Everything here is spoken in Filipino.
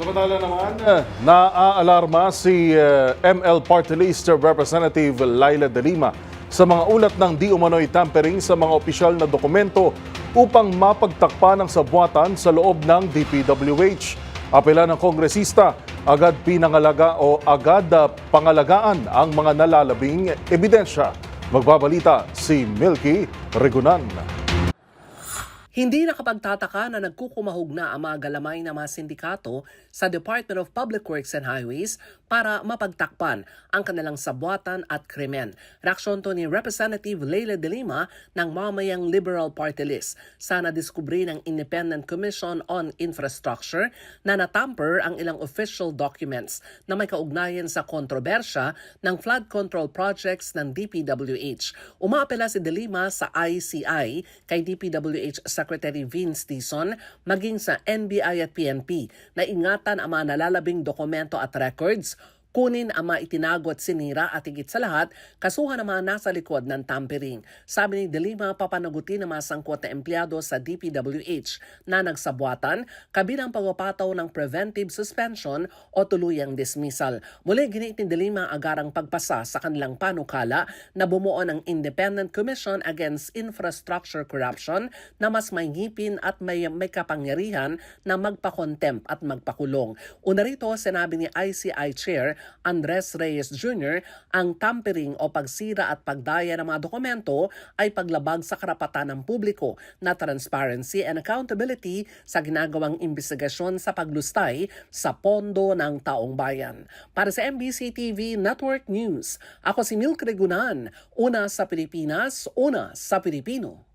Samantala naman, eh, naaalarma si eh, ML Party List Representative Laila De Lima sa mga ulat ng di umano'y tampering sa mga opisyal na dokumento upang mapagtakpa ng sabwatan sa loob ng DPWH. Apela ng kongresista, agad pinangalaga o agad pangalagaan ang mga nalalabing ebidensya. Magbabalita si Milky Regunan. Hindi nakapagtataka na nagkukumahog na ang mga galamay ng mga sindikato sa Department of Public Works and Highways para mapagtakpan ang kanilang sabwatan at krimen. Reaksyon to ni Representative Leila De Lima ng mamayang Liberal Party List sa nadiskubre ng Independent Commission on Infrastructure na natamper ang ilang official documents na may kaugnayan sa kontrobersya ng flood control projects ng DPWH. Umaapela si De Lima sa ICI kay DPWH Secretary Vince Dizon maging sa NBI at PNP na ingatan ang mga nalalabing dokumento at records kunin ang mga itinago at sinira at higit sa lahat, kasuhan ang mga nasa likod ng tampering. Sabi ni De Lima, papanagutin ng mga sangkot na empleyado sa DPWH na nagsabuatan, kabilang pagpapataw ng preventive suspension o tuluyang dismissal. Muli ginit ni De Lima ang agarang pagpasa sa kanilang panukala na bumuo ng Independent Commission Against Infrastructure Corruption na mas may ngipin at may, may kapangyarihan na magpakontempt at magpakulong. Una rito, sinabi ni ICI Chair Andres Reyes Jr., ang tampering o pagsira at pagdaya ng mga dokumento ay paglabag sa karapatan ng publiko na transparency and accountability sa ginagawang investigasyon sa paglustay sa pondo ng taong bayan. Para sa MBC TV Network News, ako si Milk Regunan, una sa Pilipinas, una sa Pilipino.